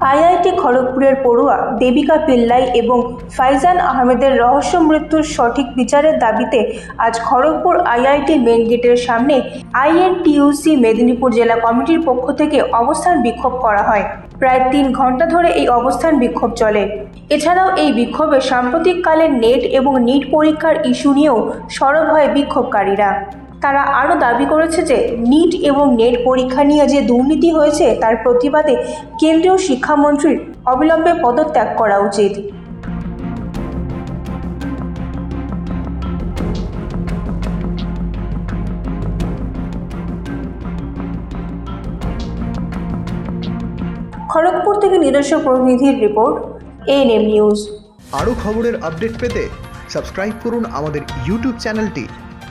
IIT খড়গপুরের পড়ুয়া দেবিকা পিল্লাই এবং ফাইজান আহমেদের রহস্য মৃত্যুর সঠিক বিচারের দাবিতে আজ খড়গপুর আইআইটি মেন গেটের সামনে আইএনটিইউসি মেদিনীপুর জেলা কমিটির পক্ষ থেকে অবস্থান বিক্ষোভ করা হয়। প্রায় তিন ঘণ্টা ধরে এই অবস্থান বিক্ষোভ চলে। এছাড়াও এই বিক্ষোভে সাম্প্রতিককালে নেট এবং নিট পরীক্ষার ইস্যু নিয়েও সরব হয় বিক্ষোভকারীরা। তারা আরও দাবি করেছে যে নিট এবং নেট পরীক্ষা নিয়ে যে দুর্নীতি হয়েছে, তার প্রতিবাদে কেন্দ্রীয় শিক্ষামন্ত্রীর অবিলম্বে পদত্যাগ করা উচিত। খড়গপুর থেকে নিজস্ব প্রতিনিধির রিপোর্ট এএনএম নিউজ আরও খবরের আপডেট পেতে সাবস্ক্রাইব করুন আমাদের ইউটিউব চ্যানেলটি।